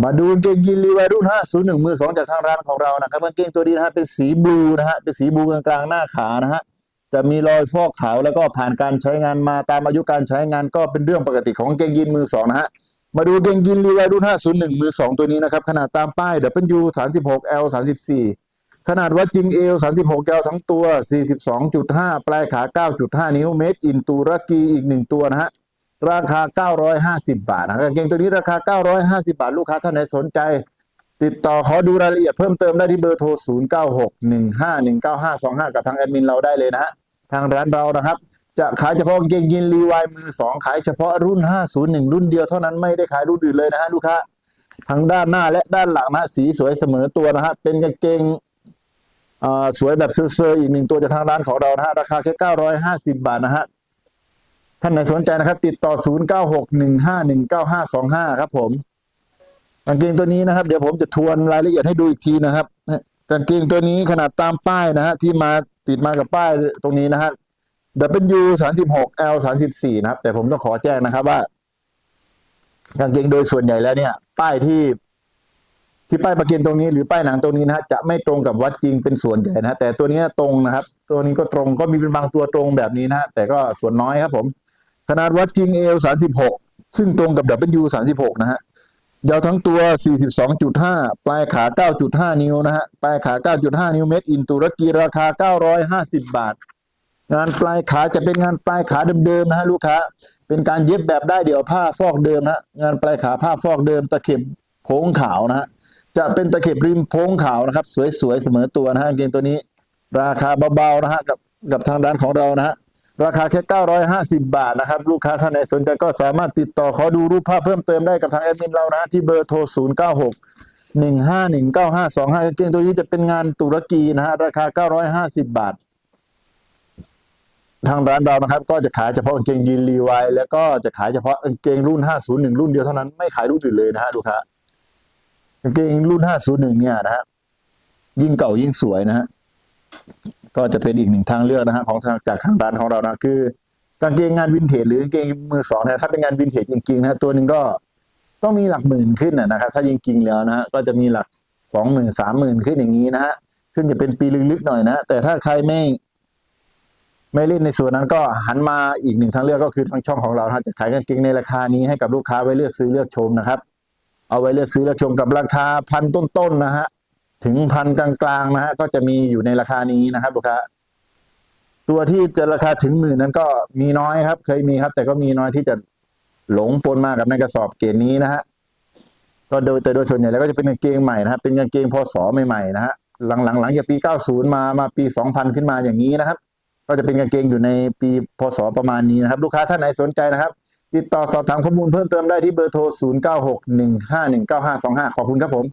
มาดูกางเกงยีนลีวารุ่น 501 มือสองจากทางร้านของเรานะครับกางเกงตัวนี้นะฮะเป็นสีบลูนะฮะเป็นสีบลูกลางๆหน้าขานะฮะจะมีรอยฟอกขาวแล้วก็ผ่านการใช้งานมาตามอายุการใช้งานก็เป็นเรื่องปกติของกางเกงยีนมือสองนะฮะมาดูกางเกงยีนลีวารุ่น 501 มือสองตัวนี้นะครับขนาดตามป้าย W 36 L 34ขนาดวัดจริงเอล36 L ทั้งตัว 42.5 ปลายขา 9.5 นิ้วเมตรอินตุรกีอีกหนึ่งตัวนะฮะ ราคา 950 บาทนะกางเกงตัวนี้ราคา 950 บาท ลูกค้าท่านไหนสนใจ ติดต่อขอดูรายละเอียดเพิ่มเติมได้ที่เบอร์โทร 0961519525 กับทางแอดมินเราได้เลยนะฮะ ทางร้านเรานะครับ จะขายเฉพาะกางเกงยีนรีวายมือสองขายเฉพาะรุ่น 501 รุ่นเดียวเท่านั้นไม่ได้ขายรุ่นอื่นเลยนะฮะลูกค้าทั้งด้านหน้าและด้านหลังนะสีสวยเสมอตัวนะฮะเป็นกางเกงอ่อสวยแบบเซอร์อีกหนึ่งตัวจากทางร้านของเรานะฮะราคาแค่950 บาทนะฮะ ท่านไหนสนใจนะครับ ติดต่อ 0961519525 ครับผมกางเกงตัวนี้นะครับ เดี๋ยวผมจะทวนรายละเอียดให้ดูอีกทีนะครับกางเกงตัวนี้ขนาดตามป้ายนะฮะที่มาติดมากับป้ายตรงนี้นะฮะ W 36 L 34นะครับ แต่ผมต้องขอแจ้งนะครับว่ากางเกงโดยส่วนใหญ่แล้วเนี่ย ป้ายที่ที่ป้ายประเกนตรงนี้หรือป้ายหนังตรงนี้นะฮะจะไม่ตรงกับวัดจริงเป็นส่วนใหญ่นะฮะแต่ตัวนี้ตรงนะครับ ตัวนี้ก็ตรงก็มีเป็นบางตัวตรงแบบนี้นะฮะแต่ก็ส่วนน้อยครับผม ขนาดวัดจริงเอล36ซึ่งตรงกับ W 36นะฮะยาวทั้งตัว 42.5 ปลายขา 9.5 นิ้วนะฮะ ปลายขา 9.5 นิ้วเมตรอินตุรกีราคา 950 บาท งานปลายขาจะเป็นงานปลายขาเดิมๆนะฮะลูกค้า เป็นการเย็บแบบได้เดี่ยวผ้าฟอกเดิมนะฮะงานปลายขาผ้าฟอกเดิมตะเข็บโค้งขาวนะฮะ จะเป็นตะเข็บริมโค้งขาวนะครับ สวยๆเสมอตัวนะฮะเกงตัวนี้ ราคาเบาๆนะฮะกับกับทางด้านของเรานะฮะ ราคาแค่ 950 บาทนะครับ ลูกค้าท่านไหนสนใจก็สามารถติดต่อขอดูรูปภาพเพิ่มเติมได้กับทางแอดมินเรานะที่เบอร์โทร 096 1519525กางเกงตัวนี้จะเป็นงานตุรกีนะฮะราคา 950 บาท ทางร้านเรานะครับ ก็จะขายเฉพาะกางเกงยีนรีไวแล้วก็จะขายเฉพาะกางเกงรุ่น 501 รุ่นเดียวเท่านั้นไม่ขายรุ่นอื่นเลยนะฮะลูกค้ากางเกงรุ่น 501 เนี่ยนะฮะยิ่งเก่ายิ่งสวยนะฮะ ก็จะเป็นอีกหนึ่งทางเลือกนะฮะของทางจากทางร้านของเรานะคือกางเกงงานวินเทจหรือกางเกงมือสองนี่ยถ้าเป็นงานวินเทจจริงๆนะตัวหนึ่งก็ต้องมีหลักหมื่นขึ้นนะครับ ถ้าจริงๆแล้วนะฮะก็จะมีหลักสองหมื่นสามหมื่นขึ้นอย่างนี้นะฮะขึ้นจะเป็นปีลึกๆหน่อยนะแต่ถ้าใครไม่ ไม่เล่นในส่วนนั้นก็หันมาอีกหนึ่งทางเลือกก็คือทางช่องของเราจะขายกางเกงในราคานี้ให้กับลูกค้าไว้เลือกซื้อเลือกชมนะครับ เอาไว้เลือกซื้อเลือกชมกับราคาพันต้นๆนะฮะ ถึงพันกลางๆนะฮะก็จะมีอยู่ในราคานี้นะครับลูกค้าตัวที่จะราคาถึงหมื่นนั้นก็มีน้อยครับ เคยมีครับ แต่ก็มีน้อยที่จะหลงปนมากับในกระสอบเกณฑ์นี้นะฮะก็โดยแต่โดยส่วนใหญ่แล้วก็จะเป็นกางเกงใหม่นะครับเป็นกางเกงพศใหม่ๆนะฮะหลังๆหลังจากปี 90 มามาปี 2000 ขึ้นมาอย่างนี้นะครับ ก็จะเป็นกางเกงอยู่ในปีพศประมาณนี้นะครับ ลูกค้าท่านไหนสนใจนะครับ ติดต่อสอบถามข้อมูลเพิ่มเติมได้ที่เบอร์โทร 0961519525 ขอบคุณครับผม